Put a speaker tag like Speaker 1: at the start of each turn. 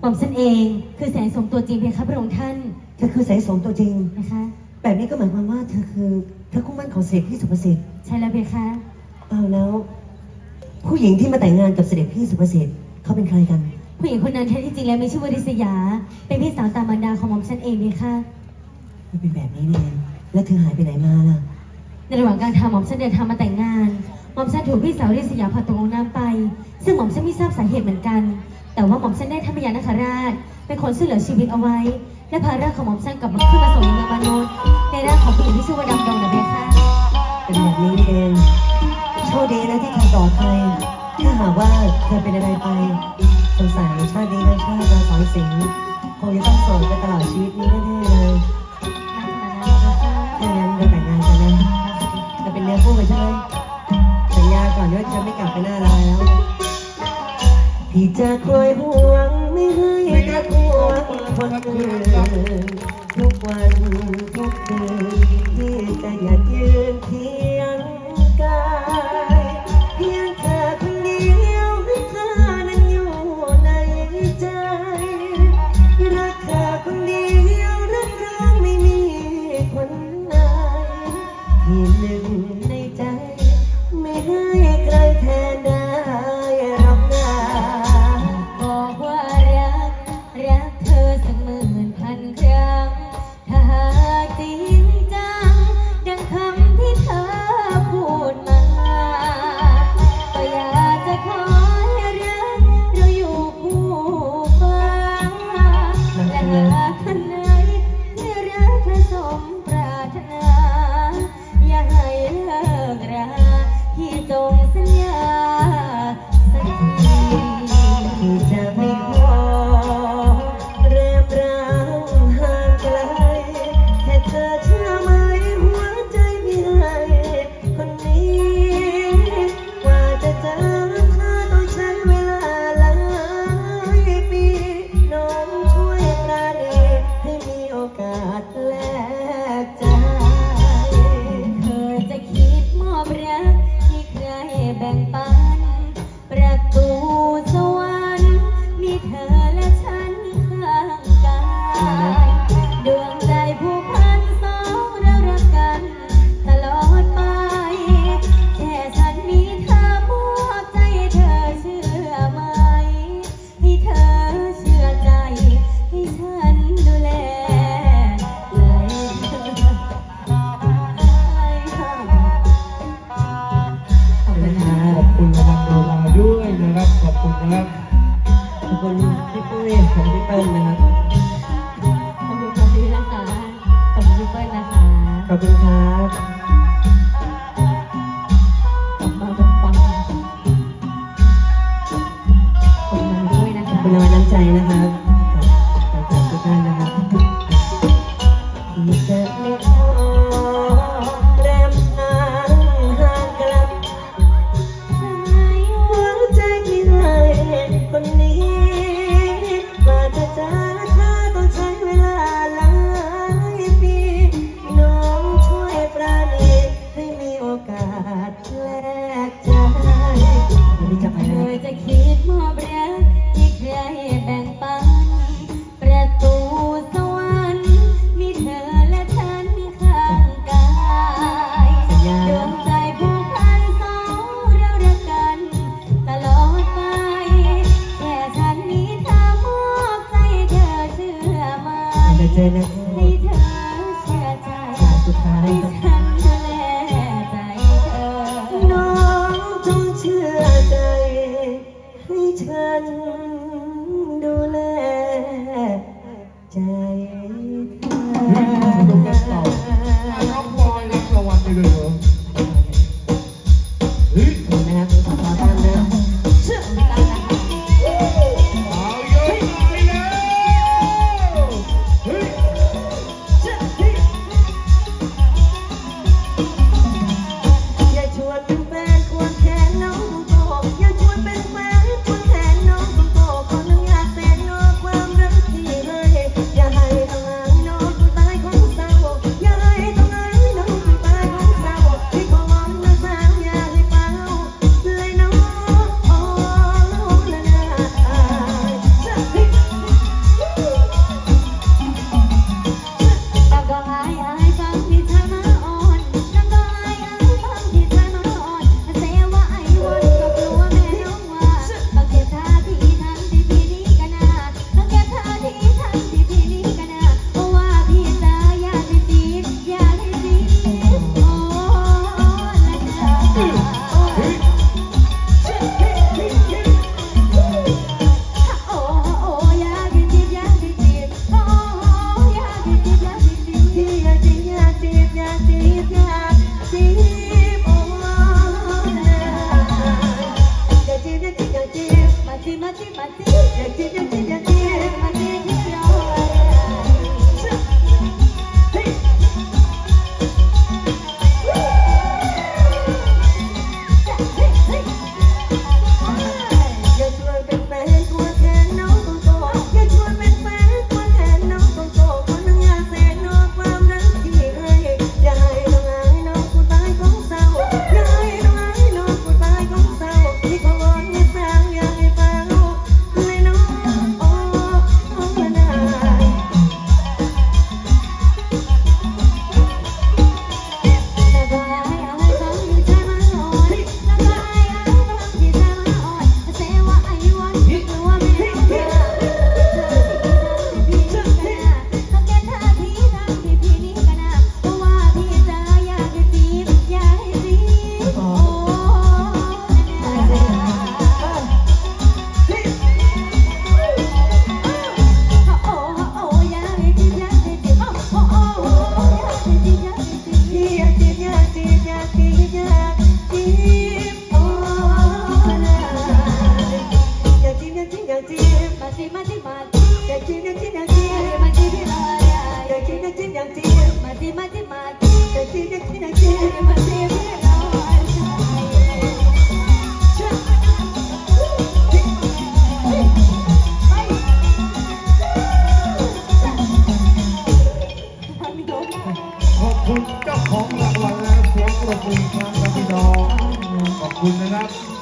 Speaker 1: หม่อมฉันเองคือแสงสมตัวจริงเพคะพระองค์ท่าน
Speaker 2: เธอคือแสงโสมตัวจริง
Speaker 1: นะคะ
Speaker 2: แบบนี้ก็หมายความว่าเธอคือเธอคู่มั่นของเสด็จพี่สุภสิทธิ์
Speaker 1: ใช่แล้วเพคะ
Speaker 2: เอาแล้ว ผู้หญิงที่มาแต่งงานกับเสด็จพี่สุภสิทธิ์เขาเป็นใครกัน
Speaker 1: ผู้หญิงคนนั้นแท้ที่จริงแล้วมีชื่อว่าริษยา เป็นพี่สาวตามมารดาของหม่อมฉันเองเพคะ
Speaker 2: ไม่เป็นแบบนี้นี่เองแล้วเธอหายไปไหนมาล่ะ
Speaker 1: ในระหว่างการทำหม่อมฉันเดินทางมาแต่งงานหม่อมฉันถูกพี่สาวริษยาพาตกลงน้ำไป ซึ่งหม่อมฉันไม่ทราบสาเหตุเหมือนกัน แต่ว่าหม่อมฉันได้ทำพยานคราช เป็นคนช่วยเหลือชีวิตเอาไว้ และพาร่างของหม่อมฉันกลับมาขึ้นมาส่งยังเมืองมนุษย์ในร่างของผู้หญิงที่ชื่อว่าดำดงนะเพคะ
Speaker 2: เป็นแบบนี้นี่เองโชคดีนะที่เธอปลอดภัยถ้าหากว่าเธอเป็นอะไรไปสงสัยชาตินี้และชาติเราสองสิงคงจะต้องโสดไปตลอดชีวิตนี้แน่ๆนะ ที่จะคอยห่วงไม่ให้เธอห่วงคนอื่นทุกวันทุกคืนที่จะ
Speaker 1: อย่ายืนที่
Speaker 2: ครั
Speaker 1: บขอบ
Speaker 2: คุณ
Speaker 3: นะครับขอบคุณ
Speaker 2: พี่ปุ้ยของพี่เปิ้ลนะครับ
Speaker 1: ขอบคุณพี่นะคะขอบคุณพี่เปิ้ลนะคะ
Speaker 2: ขอบคุณครับ
Speaker 1: ขอบคุณปังขอบคุณด้วยนะ
Speaker 2: ขอบ
Speaker 1: คะ
Speaker 2: คุณรางวัลน้ำใจนะครับาส
Speaker 1: ฉันดูแลใจเธอ
Speaker 2: ดู
Speaker 3: กันต่อน้องบอยรับรางวัลไปเลยเหรอ
Speaker 2: คุณ
Speaker 3: ครับพี่น้องขอบคุณนะครับ